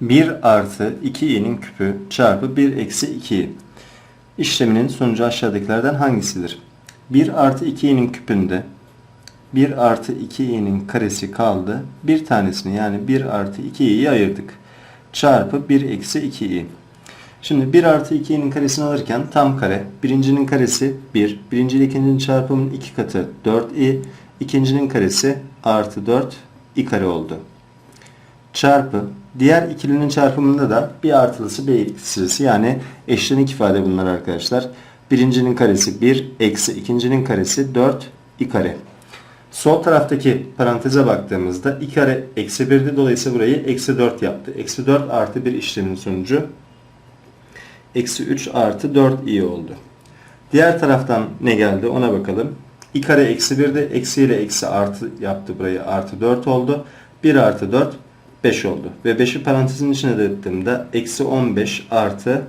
1 artı 2i'nin küpü çarpı 1 eksi 2i. İşleminin sonucu aşağıdakilerden hangisidir? 1 artı 2i'nin küpünde 1 artı 2i'nin karesi kaldı. Bir tanesini yani 1 artı 2i'yi ayırdık. Çarpı 1 eksi 2i. Şimdi 1 artı 2'nin karesini alırken tam kare. Birincinin karesi 1. Birinci ile ikincinin çarpımının 2 katı 4i. İkincinin karesi artı 4 i kare oldu. Çarpı. Diğer ikilinin çarpımında da bir artılısı bir eksilisi yani eşlenik ifade bunlar arkadaşlar. Birincinin karesi 1 eksi ikincinin karesi 4 i kare. Sol taraftaki paranteze baktığımızda i kare eksi 1'di. Dolayısıyla burayı eksi 4 yaptı. Eksi 4 artı bir işlemin sonucu eksi 3 artı 4 i oldu. Diğer taraftan ne geldi ona bakalım. i kare eksi 1'de eksi ile eksi artı yaptı burayı artı 4 oldu. 1 artı 4 5 oldu. Ve 5'i parantezin içine dağıttığımda eksi 15 artı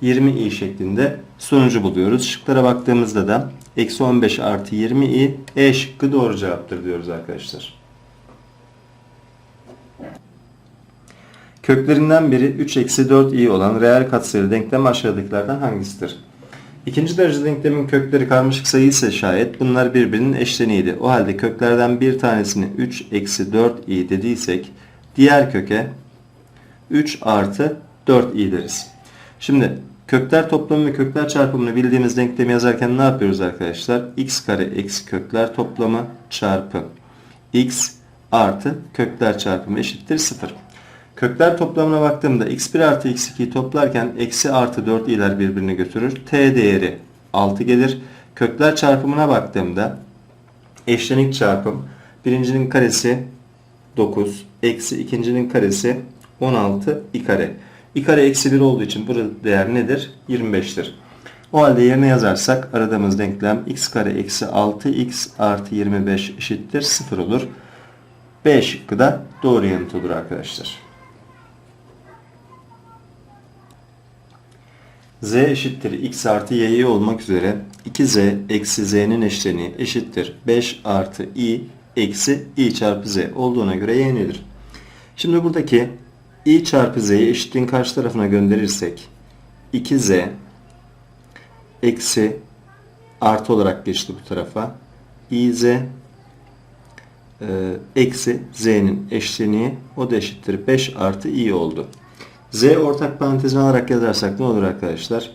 20 i şeklinde sonucu buluyoruz. Şıklara baktığımızda da eksi 15 artı 20 i E şıkkı doğru cevaptır diyoruz arkadaşlar. Köklerinden biri 3 eksi 4 i olan reel katsayılı denklem aşağıdakilerden hangisidir? İkinci derece denklemin kökleri karmaşık sayı ise şayet bunlar birbirinin eşleniğiydi. O halde köklerden bir tanesini 3 eksi 4 i dediysek diğer köke 3 artı 4 i deriz. Şimdi kökler toplamı ve kökler çarpımını bildiğimiz denklemi yazarken ne yapıyoruz arkadaşlar? x kare eksi kökler toplamı çarpı x artı kökler çarpımı eşittir 0. Kökler toplamına baktığımda x1 artı x2'yi toplarken eksi artı 4 iler birbirini götürür. t değeri 6 gelir. Kökler çarpımına baktığımda eşlenik çarpım birincinin karesi 9 eksi ikincinin karesi 16 i kare. i kare eksi 1 olduğu için burada değer nedir? 25'tir. O halde yerine yazarsak aradığımız denklem x kare eksi 6x artı 25 eşittir 0 olur. B şıkkı da doğru yanıt olur arkadaşlar. z eşittir x artı y'yi olmak üzere 2z eksi z'nin eşleniği eşittir 5 artı i eksi i çarpı z olduğuna göre y nedir? Şimdi buradaki i çarpı z'yi eşitliğin karşı tarafına gönderirsek 2z eksi artı olarak geçti bu tarafa iz e, eksi z'nin eşleniği o da eşittir 5 artı i oldu. Z ortak parantezini alarak yazarsak ne olur arkadaşlar?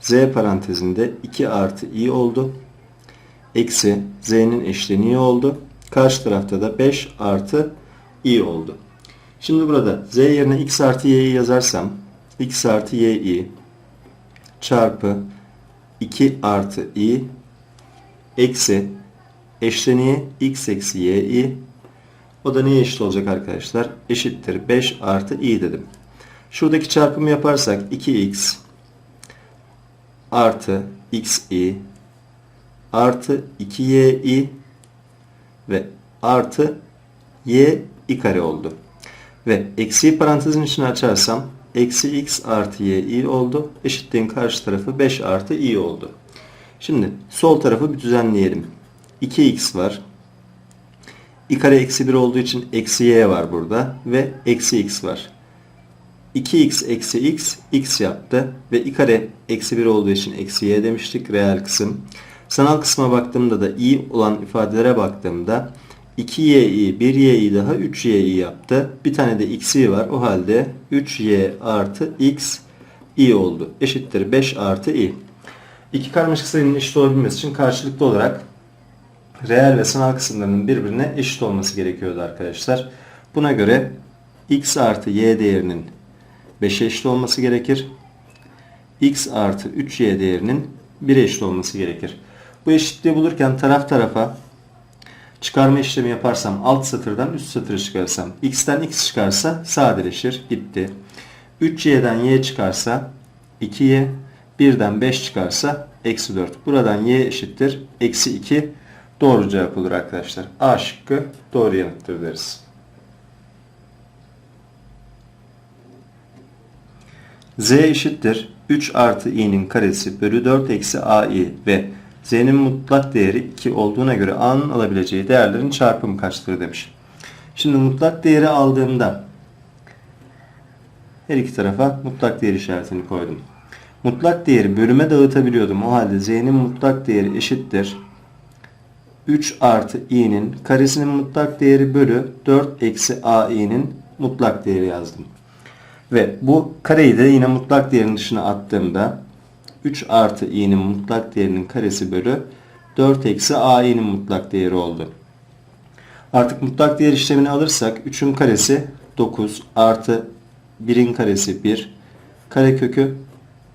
Z parantezinde 2 artı i oldu. Eksi z'nin eşleniği oldu. Karşı tarafta da 5 artı i oldu. Şimdi burada z yerine x artı y'yi yazarsam x artı y çarpı 2 artı i eksi eşleniği x eksi y o da neye eşit olacak arkadaşlar? Eşittir 5 artı i dedim. Şuradaki çarpımı yaparsak 2x artı xi artı 2yi ve artı y i kare oldu. Ve eksi parantezin içine açarsam eksi x artı y i oldu. Eşitliğin karşı tarafı 5 artı i oldu. Şimdi sol tarafı bir düzenleyelim. 2x var. i kare eksi 1 olduğu için eksi y var burada ve eksi x var. 2x eksi x x yaptı ve i kare eksi 1 olduğu için eksi y demiştik reel kısım. Sanal kısma baktığımda da i olan ifadelere baktığımda 2y 1y daha 3y yaptı. Bir tane de x'i var. O halde 3y artı x i oldu. Eşittir 5 artı i. İki karmaşık sayının eşit olabilmesi için karşılıklı olarak reel ve sanal kısımlarının birbirine eşit olması gerekiyordu arkadaşlar. Buna göre x artı y değerinin 5'e eşit olması gerekir. x artı 3y değerinin 1'e eşit olması gerekir. Bu eşitliği bulurken taraf tarafa çıkarma işlemi yaparsam alt satırdan üst satırı çıkarsam x'ten x çıkarsa sadeleşir. Gitti. 3y'den y çıkarsa 2y 1'den 5 çıkarsa eksi 4. Buradan y eşittir. Eksi 2 doğru cevap olur arkadaşlar. A şıkkı doğru yanıttır deriz. z eşittir 3 artı i'nin karesi bölü 4 eksi ai ve z'nin mutlak değeri 2 olduğuna göre a'nın alabileceği değerlerin çarpımı kaçtır demiş. Şimdi mutlak değeri aldığımda Her iki tarafa mutlak değer işaretini koydum. Mutlak değeri bölüme dağıtabiliyordum. O halde z'nin mutlak değeri eşittir. 3 artı i'nin karesinin mutlak değeri bölü 4 eksi ai'nin mutlak değeri yazdım. Ve bu kareyi de yine mutlak değerin dışına attığımda 3 artı i'nin mutlak değerinin karesi bölü 4 eksi ai'nin mutlak değeri oldu. Artık mutlak değer işlemini alırsak 3'ün karesi 9 artı 1'in karesi 1 karekökü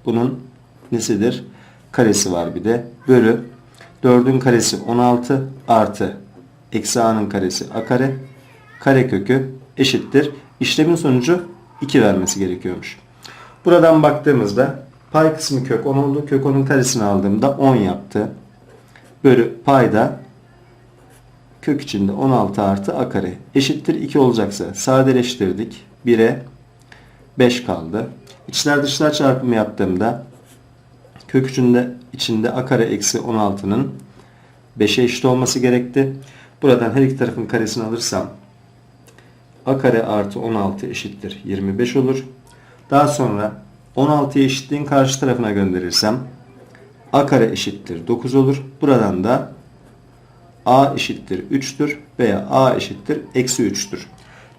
bunun nesidir? Karesi var bir de bölü 4'ün karesi 16 artı eksi a'nın karesi a kare karekökü eşittir. İşlemin sonucu 2 vermesi gerekiyormuş. Buradan baktığımızda pay kısmı kök 10 oldu. Kök 10'un karesini aldığımda 10 yaptı. Bölü payda kök içinde 16 artı a kare eşittir 2 olacaksa sadeleştirdik. 1'e 5 kaldı. İçler dışlar çarpımı yaptığımda kök içinde, içinde a kare eksi 16'nın 5'e eşit olması gerekti. Buradan her iki tarafın karesini alırsam a kare artı 16 eşittir 25 olur. Daha sonra 16'yı eşitliğin karşı tarafına gönderirsem a kare eşittir 9 olur. Buradan da a eşittir 3'tür veya a eşittir eksi 3'tür.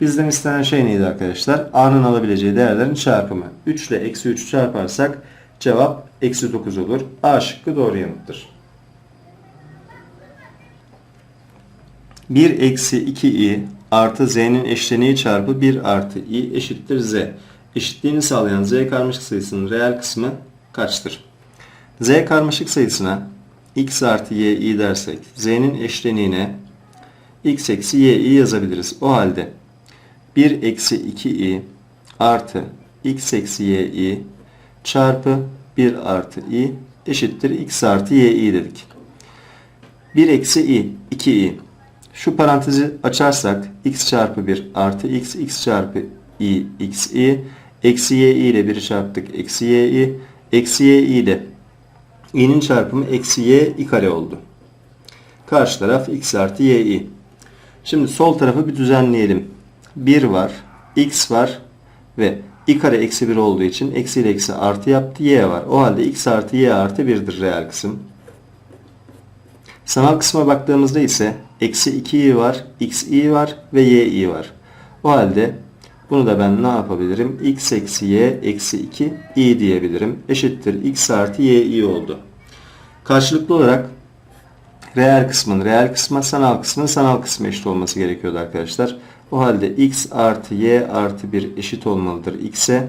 Bizden istenen şey neydi arkadaşlar? a'nın alabileceği değerlerin çarpımı. 3 ile eksi 3 çarparsak cevap eksi 9 olur. A şıkkı doğru yanıttır. 1 eksi 2i artı z'nin eşleniği çarpı 1 artı i eşittir z. Eşitliğini sağlayan z karmaşık sayısının reel kısmı kaçtır? z karmaşık sayısına x artı y dersek z'nin eşleniğine x eksi y yazabiliriz. O halde 1 eksi 2i artı x eksi y çarpı 1 artı i eşittir x artı y dedik. 1 eksi i 2i şu parantezi açarsak x çarpı 1 artı x x çarpı i x i eksi y i ile 1'i çarptık eksi y i eksi y i ile i'nin çarpımı eksi y i kare oldu. Karşı taraf x artı y i. Şimdi sol tarafı bir düzenleyelim. 1 var, x var ve i kare eksi 1 olduğu için eksi ile eksi artı yaptı y var. O halde x artı y artı 1'dir reel kısım. Sanal kısma baktığımızda ise eksi 2i var, xi var ve yi var. O halde bunu da ben ne yapabilirim? x eksi y eksi 2 i diyebilirim. Eşittir x artı yi oldu. Karşılıklı olarak reel kısmın reel kısma, sanal kısmın sanal kısmı eşit olması gerekiyordu arkadaşlar. O halde x artı y artı 1 eşit olmalıdır x'e.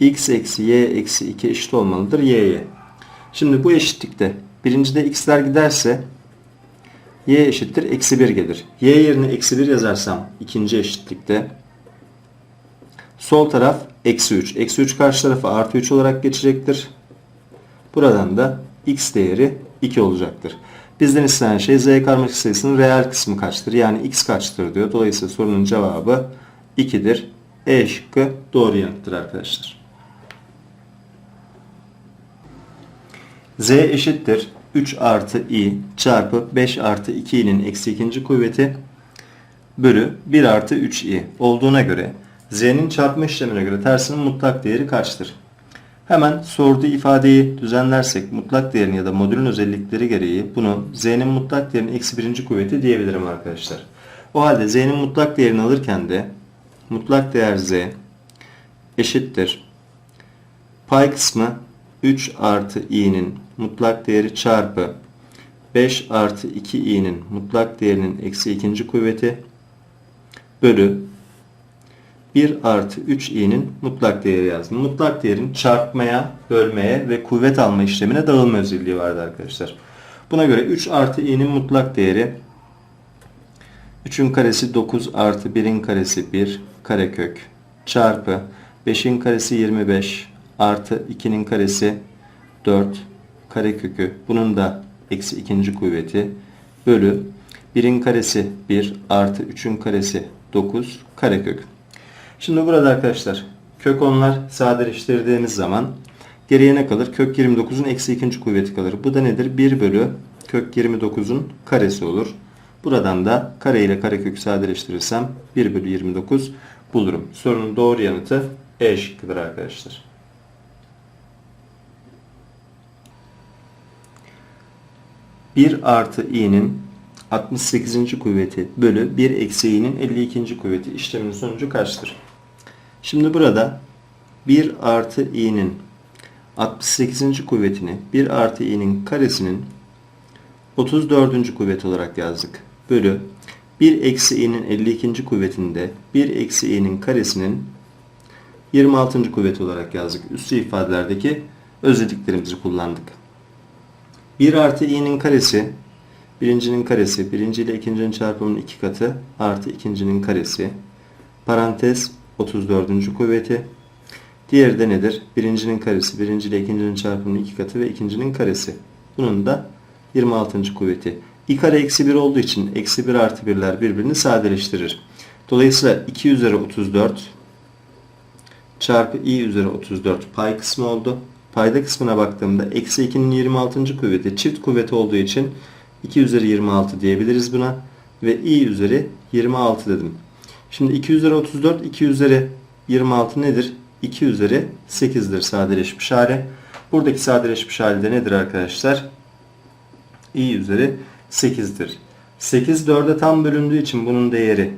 x eksi y eksi 2 eşit olmalıdır y'ye. Şimdi bu eşitlikte birincide x'ler giderse y eşittir eksi 1 gelir. y yerine eksi 1 yazarsam ikinci eşitlikte sol taraf eksi 3. Eksi 3 karşı tarafa artı 3 olarak geçecektir. Buradan da x değeri 2 olacaktır. Bizden istenen şey z karmaşık sayısının reel kısmı kaçtır? Yani x kaçtır diyor. Dolayısıyla sorunun cevabı 2'dir. E şıkkı doğru yanıttır arkadaşlar. z eşittir 3 artı i çarpı 5 artı 2i'nin eksi ikinci kuvveti bölü 1 artı 3i olduğuna göre z'nin çarpma işlemine göre tersinin mutlak değeri kaçtır? Hemen sorduğu ifadeyi düzenlersek mutlak değerin ya da modülün özellikleri gereği bunu z'nin mutlak değerinin eksi birinci kuvveti diyebilirim arkadaşlar. O halde z'nin mutlak değerini alırken de mutlak değer z eşittir. Pay kısmı 3 artı i'nin mutlak değeri çarpı 5 artı 2i'nin mutlak değerinin eksi ikinci kuvveti bölü 1 artı 3i'nin mutlak değeri yazdım. Mutlak değerin çarpmaya, bölmeye ve kuvvet alma işlemine dağılma özelliği vardı arkadaşlar. Buna göre 3 artı i'nin mutlak değeri 3'ün karesi 9 artı 1'in karesi 1 karekök çarpı 5'in karesi 25 artı 2'nin karesi 4 karekökü bunun da eksi ikinci kuvveti bölü 1'in karesi 1 artı 3'ün karesi 9 karekök. Şimdi burada arkadaşlar kök onlar sadeleştirdiğimiz zaman geriye ne kalır? Kök 29'un eksi ikinci kuvveti kalır. Bu da nedir? 1 bölü kök 29'un karesi olur. Buradan da kare ile karekök sadeleştirirsem 1 bölü 29 bulurum. Sorunun doğru yanıtı E şıkkıdır arkadaşlar. Bir artı i'nin 68. kuvveti bölü 1 eksi i'nin 52. kuvveti işleminin sonucu kaçtır? Şimdi burada 1 artı i'nin 68. kuvvetini 1 artı i'nin karesinin 34. kuvvet olarak yazdık. Bölü 1 eksi i'nin 52. kuvvetinde 1 eksi i'nin karesinin 26. kuvvet olarak yazdık. Üstü ifadelerdeki özelliklerimizi kullandık. 1 artı i'nin karesi birincinin karesi birinci ile ikincinin çarpımının iki katı artı ikincinin karesi parantez 34. kuvveti diğeri de nedir? Birincinin karesi birinci ile ikincinin çarpımının iki katı ve ikincinin karesi. Bunun da 26. kuvveti. i kare eksi 1 olduğu için eksi 1 artı 1'ler birbirini sadeleştirir. Dolayısıyla 2 üzeri 34 çarpı i üzeri 34 pay kısmı oldu. Payda kısmına baktığımda eksi 2'nin 26. kuvveti çift kuvveti olduğu için 2 üzeri 26 diyebiliriz buna. Ve i üzeri 26 dedim. Şimdi 2 üzeri 34, 2 üzeri 26 nedir? 2 üzeri 8'dir sadeleşmiş hali. Buradaki sadeleşmiş hali de nedir arkadaşlar? i üzeri 8'dir. 8 4'e tam bölündüğü için bunun değeri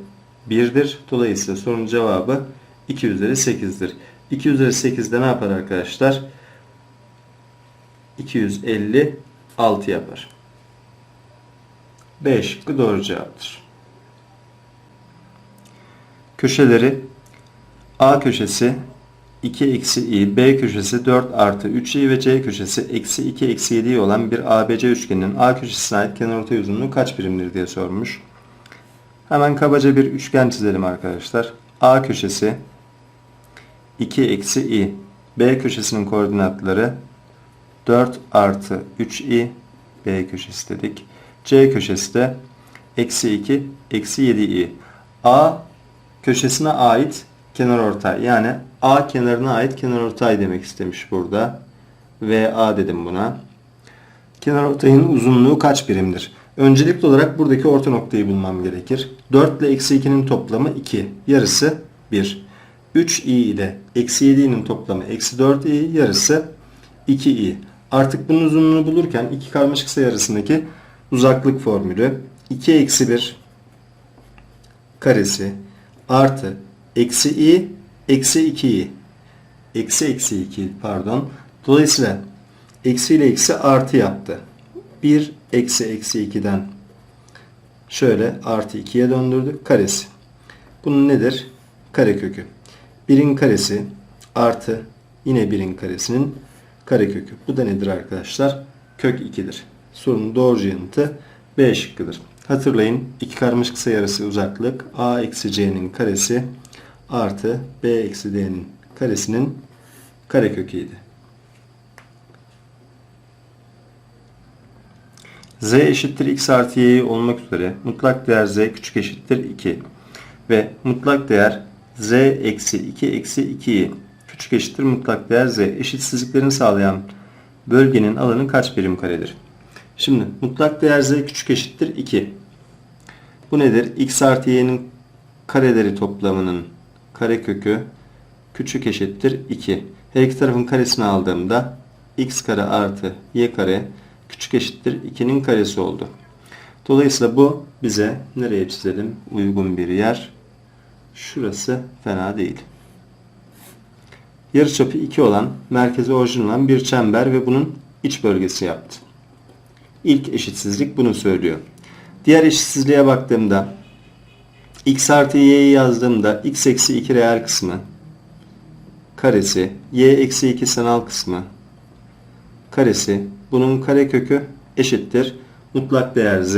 1'dir. Dolayısıyla sorunun cevabı 2 üzeri 8'dir. 2 üzeri 8'de ne yapar arkadaşlar? 256 yapar. B şıkkı doğru cevaptır. Köşeleri A köşesi 2 eksi i, B köşesi 4 artı 3i ve C köşesi eksi 2 eksi 7 olan bir ABC üçgeninin A köşesine ait kenarortay uzunluğu kaç birimdir diye sormuş. Hemen kabaca bir üçgen çizelim arkadaşlar. A köşesi 2 eksi i, B köşesinin koordinatları 4 artı 3i, B köşesi dedik. C köşesi de eksi 2 eksi 7i. A köşesine ait kenarortay yani A kenarına ait kenarortay demek istemiş burada. VA dedim buna. Kenarortayın uzunluğu kaç birimdir? Öncelikli olarak buradaki orta noktayı bulmam gerekir. 4 ile eksi 2'nin toplamı 2. Yarısı 1. 3i ile eksi 7'nin toplamı eksi 4i yarısı 2i. Artık bunun uzunluğunu bulurken iki karmaşık sayı arasındaki uzaklık formülü 2 eksi 1 karesi artı eksi i eksi 2i eksi eksi 2 pardon. Dolayısıyla eksi ile eksi artı yaptı. 1 eksi eksi 2'den şöyle artı 2'ye döndürdük. Karesi. Bunun nedir? Karekökü. 1'in karesi artı yine 1'in karesinin karekökü. Bu da nedir arkadaşlar? Kök 2'dir. Sorunun doğru yanıtı B şıkkıdır. Hatırlayın iki karmaşık sayı arası uzaklık a eksi c'nin karesi artı b eksi d'nin karesinin kareköküydü. z eşittir x artı y olmak üzere mutlak değer z küçük eşittir 2 ve mutlak değer z eksi 2 eksi 2'yi küçük eşittir mutlak değer z eşitsizliklerini sağlayan bölgenin alanı kaç birim karedir? Şimdi mutlak değer z küçük eşittir 2. Bu nedir? x artı y'nin kareleri toplamının karekökü küçük eşittir 2. Her iki tarafın karesini aldığımda x kare artı y kare küçük eşittir 2'nin karesi oldu. Dolayısıyla bu bize nereye çizelim? Uygun bir yer. Şurası fena değil. Yarıçapı 2 olan, merkezi orijin olan bir çember ve bunun iç bölgesi yaptı. İlk eşitsizlik bunu söylüyor. Diğer eşitsizliğe baktığımda x artı y'yi yazdığımda x eksi 2 reel kısmı karesi y eksi 2 sanal kısmı karesi bunun karekökü eşittir. Mutlak değer z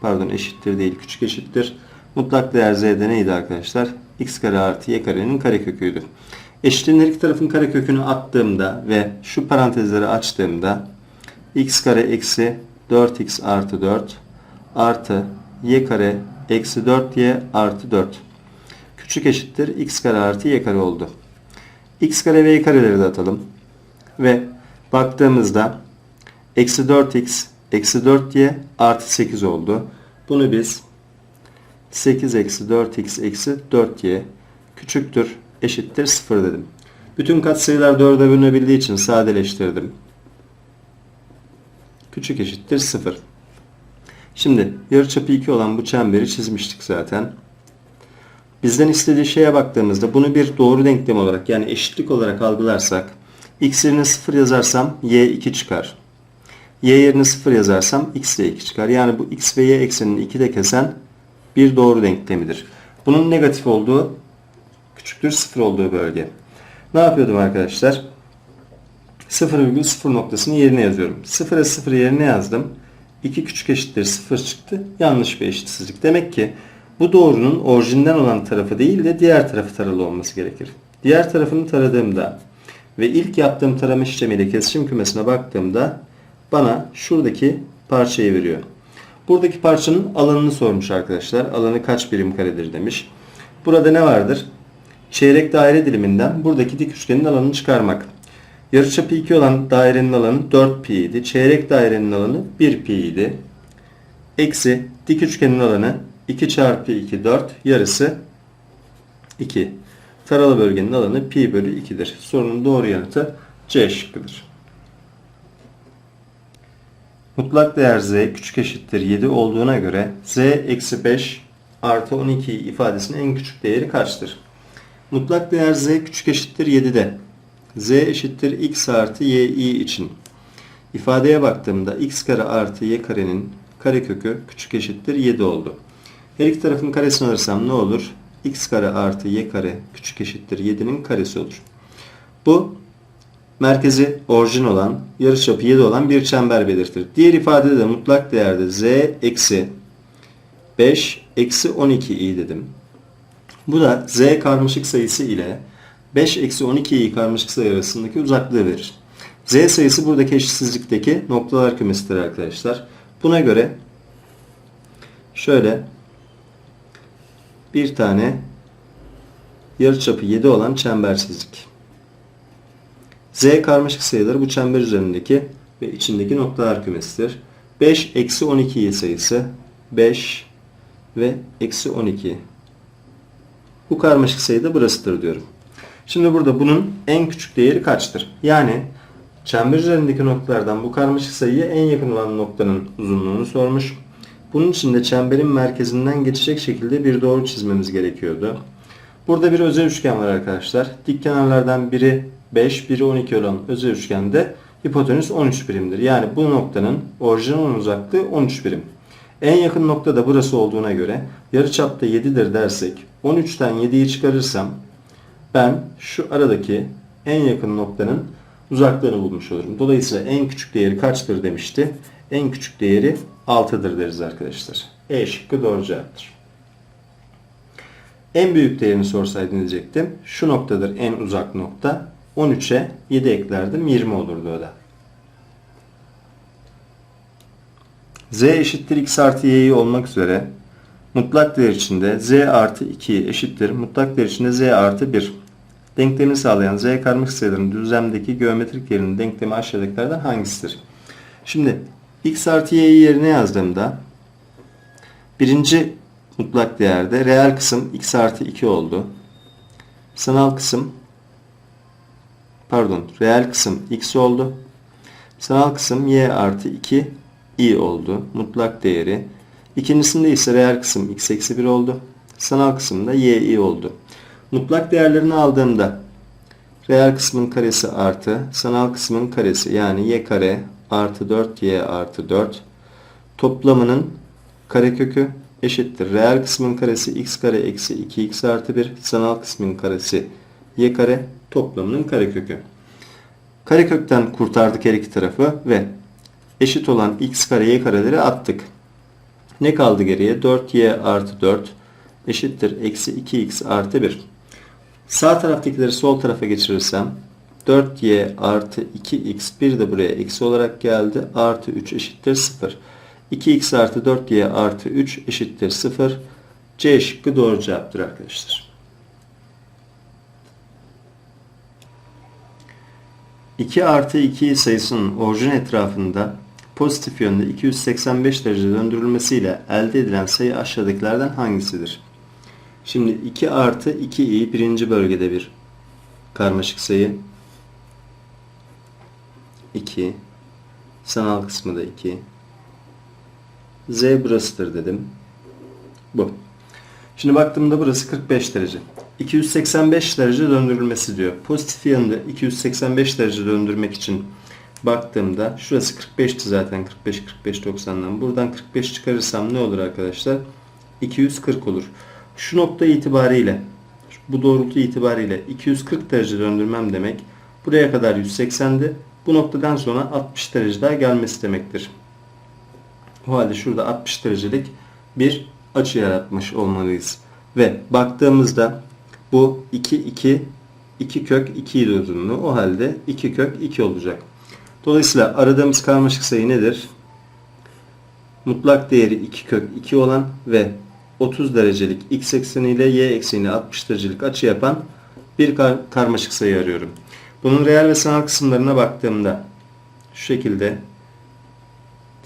pardon eşittir değil küçük eşittir. Mutlak değer z'de neydi arkadaşlar? x kare artı y karenin kareköküydü. Eşitliğin her iki tarafın karekökünü attığımda ve şu parantezleri açtığımda x kare eksi 4x artı 4 artı y kare eksi 4y artı 4 küçük eşittir x kare artı y kare oldu. x kare ve y kareleri de atalım. Ve baktığımızda eksi 4x eksi 4y artı 8 oldu. Bunu biz 8 eksi 4x eksi 4y küçüktür eşittir 0 dedim. Bütün katsayılar 4'e bölünebildiği için sadeleştirdim. Küçük eşittir 0. Şimdi yarıçapı 2 olan bu çemberi çizmiştik zaten. Bizden istediği şeye baktığımızda bunu bir doğru denklem olarak yani eşitlik olarak algılarsak x yerine 0 yazarsam y 2 çıkar. y yerine 0 yazarsam x de 2 çıkar. Yani bu x ve y eksenini 2'de kesen bir doğru denklemidir. Bunun negatif olduğu küçüktür 0 olduğu bölge. Ne yapıyordum arkadaşlar? 0,0 noktasını yerine yazıyorum. 0'a 0 yerine yazdım. 2 küçük eşittir 0 çıktı. Yanlış bir eşitsizlik. Demek ki bu doğrunun orijinden olan tarafı değil de diğer tarafı taralı olması gerekir. Diğer tarafını taradığımda ve ilk yaptığım tarama işlemiyle kesişim kümesine baktığımda bana şuradaki parçayı veriyor. Buradaki parçanın alanını sormuş arkadaşlar. Alanı kaç birim karedir demiş. Burada ne vardır? Çeyrek daire diliminden buradaki dik üçgenin alanını çıkarmak. Yarıçapı 2 olan dairenin alanı 4 pi idi. Çeyrek dairenin alanı 1 pi idi. Eksi dik üçgenin alanı 2 çarpı 2 4 yarısı 2. Taralı bölgenin alanı pi bölü 2'dir. Sorunun doğru yanıtı C şıkkıdır. Mutlak değer z küçük eşittir 7 olduğuna göre z eksi 5 artı 12 ifadesinin en küçük değeri kaçtır? Mutlak değer z küçük eşittir 7'de z eşittir x artı y için ifadeye baktığımda x kare artı y karenin karekökü küçük eşittir 7 oldu. Her iki tarafın karesini alırsam ne olur? x kare artı y kare küçük eşittir 7'nin karesi olur. Bu merkezi orijin olan, yarıçapı 7 olan bir çember belirtir. Diğer ifadede de mutlak değerde z eksi 5 eksi 12 i dedim. Bu da z karmaşık sayısı ile 5 eksi 12 i karmaşık sayı arasındaki uzaklığı verir. z sayısı buradaki eşitsizlikteki noktalar kümesidir arkadaşlar. Buna göre şöyle bir tane yarıçapı 7 olan çember çizdik. Z karmaşık sayıları bu çember üzerindeki ve içindeki noktalar kümesidir. 5 eksi 12 sayısı 5 ve eksi 12. Bu karmaşık sayı da burasıdır diyorum. Şimdi burada bunun en küçük değeri kaçtır? Yani çember üzerindeki noktalardan bu karmaşık sayıya en yakın olan noktanın uzunluğunu sormuş. Bunun için de çemberin merkezinden geçecek şekilde bir doğru çizmemiz gerekiyordu. Burada bir özel üçgen var arkadaşlar. Dik kenarlardan biri 5, biri 12 olan özel üçgende hipotenüs 13 birimdir. Yani bu noktanın orijinal uzaklığı 13 birim. En yakın nokta da burası olduğuna göre yarıçapta 7'dir dersek 13'ten 7'yi çıkarırsam ben şu aradaki en yakın noktanın uzaklığını bulmuş olurum. Dolayısıyla en küçük değeri kaçtır demişti. En küçük değeri 6'dır deriz arkadaşlar. E şıkkı doğru cevaptır. En büyük değerini sorsaydı diyecektim. Şu noktadır en uzak nokta. 13'e 7 eklerdim 20 olurdu o da. Z eşittir x artı y'yi olmak üzere mutlak değer içinde z artı 2 eşittir. Mutlak değer içinde z artı 1. Denklemini sağlayan z karmaşık sayıların düzlemdeki geometrik yerinin denklemi aşağıdakilerden hangisidir? Şimdi x artı y'yi yerine yazdığımda birinci mutlak değerde reel kısım x artı 2 oldu. Sanal kısım pardon reel kısım x oldu. Sanal kısım y artı 2 i oldu. Mutlak değeri. İkincisinde ise reel kısım x eksi 1 oldu. Sanal kısımda y i oldu. Mutlak değerlerini aldığımda reel kısmın karesi artı sanal kısmın karesi yani y kare artı 4y artı 4 toplamının karekökü eşittir. Reel kısmın karesi x kare eksi 2x artı 1 sanal kısmın karesi y kare toplamının karekökü. Karekökten kurtardık her iki tarafı ve eşit olan x kare y kareleri attık. Ne kaldı geriye? 4y artı 4 eşittir. Eksi 2x artı 1. Sağ taraftakileri sol tarafa geçirirsem 4y artı 2x bir de buraya eksi olarak geldi. Artı 3 eşittir 0. 2x artı 4y artı 3 eşittir 0. C şıkkı doğru cevaptır arkadaşlar. 2 artı 2 sayısının orijin etrafında pozitif yönde 285 derece döndürülmesiyle elde edilen sayı aşağıdakilerden hangisidir? Şimdi 2 artı 2i birinci bölgede bir karmaşık sayı. 2. Sanal kısmı da 2. Z burasıdır dedim. Bu. Şimdi baktığımda burası 45 derece. 285 derece döndürülmesi diyor. Pozitif yanında 285 derece döndürmek için baktığımda şurası 45'ti zaten 45 45 90'dan. Buradan 45 çıkarırsam ne olur arkadaşlar? 240 olur. Şu nokta itibariyle bu doğrultu itibariyle 240 derece döndürmem demek. Buraya kadar 180'di. Bu noktadan sonra 60 derece daha gelmesi demektir. O halde şurada 60 derecelik bir açı yaratmış olmalıyız. Ve baktığımızda bu 2 2 2 kök 2 idi uzunluğu. O halde 2 kök 2 olacak. Dolayısıyla aradığımız karmaşık sayı nedir? Mutlak değeri 2 kök 2 olan ve 30 derecelik x ekseni ile y ekseni 60 derecelik açı yapan bir kar- karmaşık sayı arıyorum. Bunun reel ve sanal kısımlarına baktığımda şu şekilde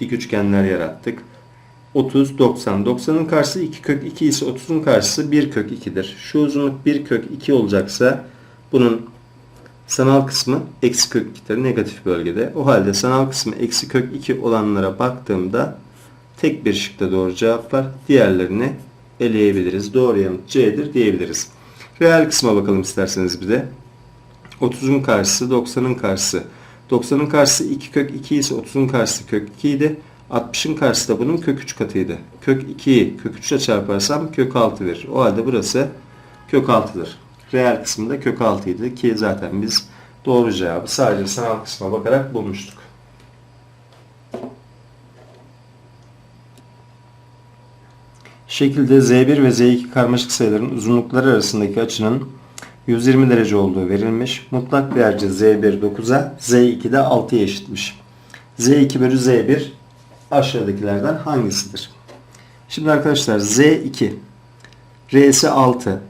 dik üçgenler yarattık. 30, 90. 90'ın karşısı 2 kök 2 ise 30'un karşısı 1 kök 2'dir. Şu uzunluk 1 kök 2 olacaksa bunun sanal kısmı eksi kök 2'dir. Negatif bölgede. O halde sanal kısmı eksi kök 2 olanlara baktığımda tek bir şıkta doğru cevap var. Diğerlerini eleyebiliriz. Doğru yanıt C'dir diyebiliriz. Reel kısma bakalım isterseniz bir de. 30'un karşısı 90'ın karşısı. 90'ın karşısı 2 kök 2 ise 30'un karşısı kök 2 idi. 60'ın karşısı da bunun kök 3 katıydı. Kök 2'yi kök 3 ile çarparsam kök 6 verir. O halde burası kök 6'dır. Reel kısmında kök 6 idi ki zaten biz doğru cevabı sadece sanal kısma bakarak bulmuştuk. Şekilde Z1 ve Z2 karmaşık sayıların uzunlukları arasındaki açının 120 derece olduğu verilmiş. Mutlak değerci Z1 9'a, Z2 de 6'ya eşitmiş. Z2 bölü Z1 aşağıdakilerden hangisidir? Şimdi arkadaşlar Z2 R'si 6.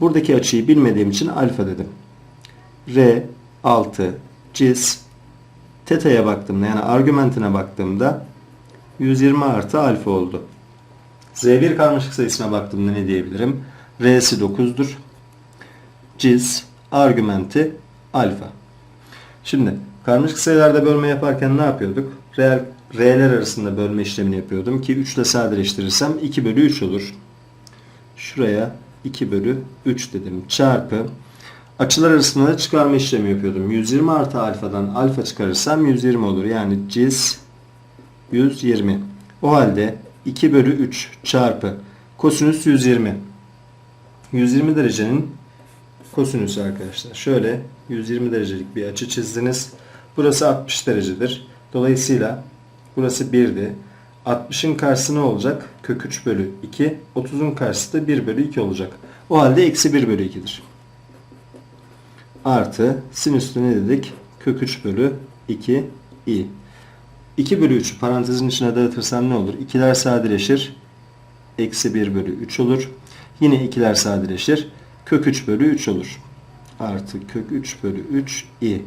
Buradaki açıyı bilmediğim için alfa dedim. R 6 cis teta'ya baktığımda yani argümentine baktığımda 120 artı alfa oldu. Z1 karmaşık sayısına baktığımda ne diyebilirim? R'si 9'dur. Cis argümenti alfa. Şimdi karmaşık sayılarda bölme yaparken ne yapıyorduk? Reel, R'ler arasında bölme işlemini yapıyordum ki 3 ile sadeleştirirsem 2 bölü 3 olur. Şuraya 2 bölü 3 dedim. Çarpı açılar arasında da çıkarma işlemi yapıyordum. 120 artı alfadan alfa çıkarırsam 120 olur. Yani cis 120. O halde 2 bölü 3 çarpı kosinüs 120. 120 derecenin kosinüsü arkadaşlar. Şöyle 120 derecelik bir açı çizdiniz. Burası 60 derecedir. Dolayısıyla burası 1'di. 60'ın karşısı ne olacak? Kök 3 bölü 2. 30'un karşısı da 1 bölü 2 olacak. O halde eksi 1 bölü 2'dir. Artı sinüsü ne dedik? Kök 3 bölü 2 i. 2 bölü 3'ü parantezin içine dağıtırsam ne olur? 2'ler sadeleşir. Eksi 1 bölü 3 olur. Yine 2'ler sadeleşir. Kök 3 bölü 3 olur. Artı kök 3 bölü 3 i.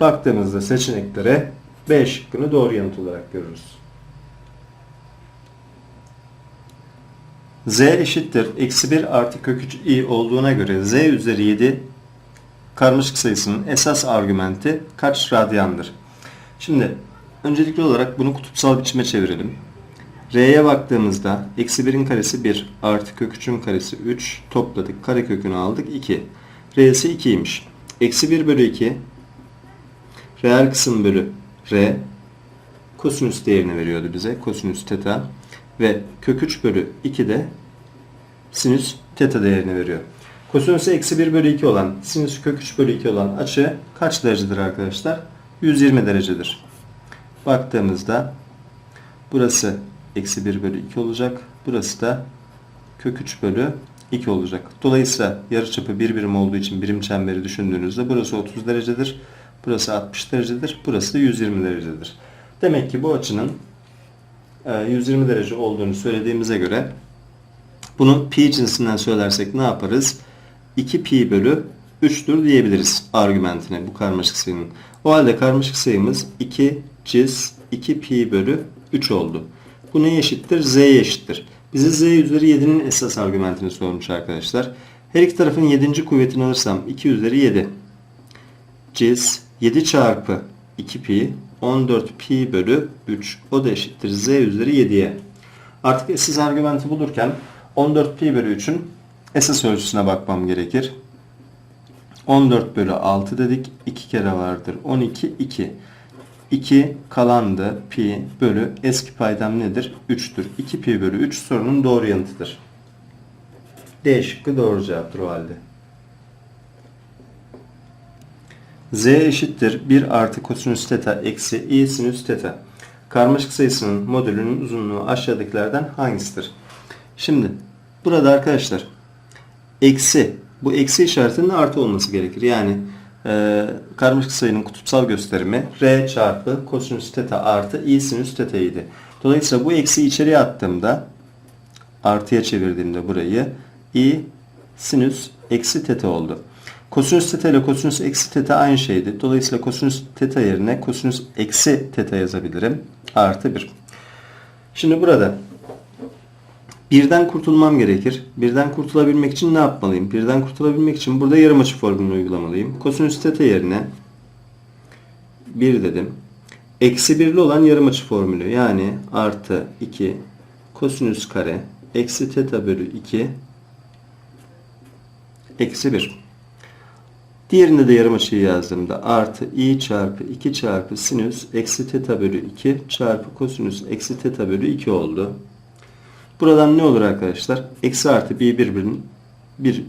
Baktığımızda seçeneklere B şıkkını doğru yanıt olarak görürüz. Z eşittir. Eksi 1 artı kök 3 i olduğuna göre Z üzeri 7 karmaşık sayısının esas argümenti kaç radyandır? Şimdi öncelikli olarak bunu kutupsal biçime çevirelim. R'ye baktığımızda eksi 1'in karesi 1 artı kök 3'ün karesi 3 topladık. Kare kökünü aldık 2. R'si 2'ymiş. Eksi 1 bölü 2 reel kısım bölü R kosinüs değerini veriyordu bize. Kosinüs teta ve kök 3 bölü 2 de sinüs teta değerini veriyor. Kosinüsü eksi 1 bölü 2 olan sinüs kök 3 bölü 2 olan açı kaç derecedir arkadaşlar? 120 derecedir. Baktığımızda burası eksi 1 bölü 2 olacak. Burası da kök 3 bölü 2 olacak. Dolayısıyla yarıçapı bir birim olduğu için birim çemberi düşündüğünüzde burası 30 derecedir. Burası 60 derecedir. Burası da 120 derecedir. Demek ki bu açının e, 120 derece olduğunu söylediğimize göre bunu pi cinsinden söylersek ne yaparız? 2 pi bölü 3'tür diyebiliriz argümentine bu karmaşık sayının. O halde karmaşık sayımız 2 cis 2 pi bölü 3 oldu. Bu neye eşittir? Z'ye eşittir. Bize z üzeri 7'nin esas argümentini sormuş arkadaşlar. Her iki tarafın 7. kuvvetini alırsam 2 üzeri 7. Ciz 7 çarpı 2 pi 14 pi bölü 3 o da eşittir z üzeri 7'ye. Artık esas argümenti bulurken 14 pi bölü 3'ün esas ölçüsüne bakmam gerekir. 14 bölü 6 dedik. 2 kere vardır. 12, 2. 2 kalandı pi bölü eski paydam nedir? 3'tür. 2 pi bölü 3 sorunun doğru yanıtıdır. D şıkkı doğru cevaptır o halde. Z eşittir 1 artı kosinüs teta eksi i sinüs teta. Karmaşık sayısının modülünün uzunluğu aşağıdakilerden hangisidir? Şimdi burada arkadaşlar eksi bu eksi işaretinin artı olması gerekir. Yani e, karmaşık sayının kutupsal gösterimi r çarpı kosinüs teta artı i sinüs teta idi. Dolayısıyla bu eksiyi içeriye attığımda artıya çevirdiğimde burayı i sinüs eksi teta oldu. Kosinüs teta ile kosinüs eksi teta aynı şeydi. Dolayısıyla kosinüs teta yerine kosinüs eksi teta yazabilirim. Artı 1. Şimdi burada birden kurtulmam gerekir. Birden kurtulabilmek için ne yapmalıyım? Birden kurtulabilmek için burada yarım açı formülünü uygulamalıyım. Kosinüs teta yerine 1 dedim. Eksi 1'li olan yarım açı formülü yani artı 2 kosinüs kare eksi teta bölü 2 eksi 1. Diğerinde de yarım açıyı yazdığımda artı i çarpı 2 çarpı sinüs eksi teta bölü 2 çarpı kosinüs eksi teta bölü 2 oldu. Buradan ne olur arkadaşlar? Eksi artı bir birbirini bir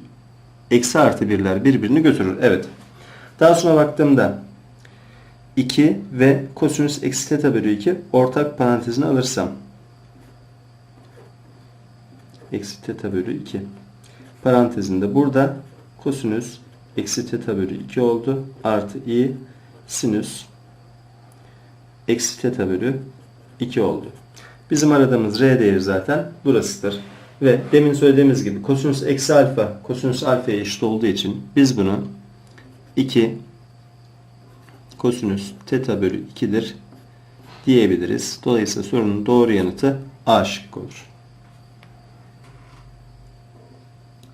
eksi artı birler birbirini götürür. Evet. Daha sonra baktığımda 2 ve kosinüs eksi teta bölü 2 ortak parantezine alırsam eksi teta bölü 2 parantezinde burada kosinüs eksi teta bölü 2 oldu. Artı i sinüs eksi teta bölü 2 oldu. Bizim aradığımız r değeri zaten burasıdır. Ve demin söylediğimiz gibi kosinüs eksi alfa kosinüs alfaya eşit olduğu için biz bunu 2 kosinüs teta bölü 2'dir diyebiliriz. Dolayısıyla sorunun doğru yanıtı A şıkkı olur.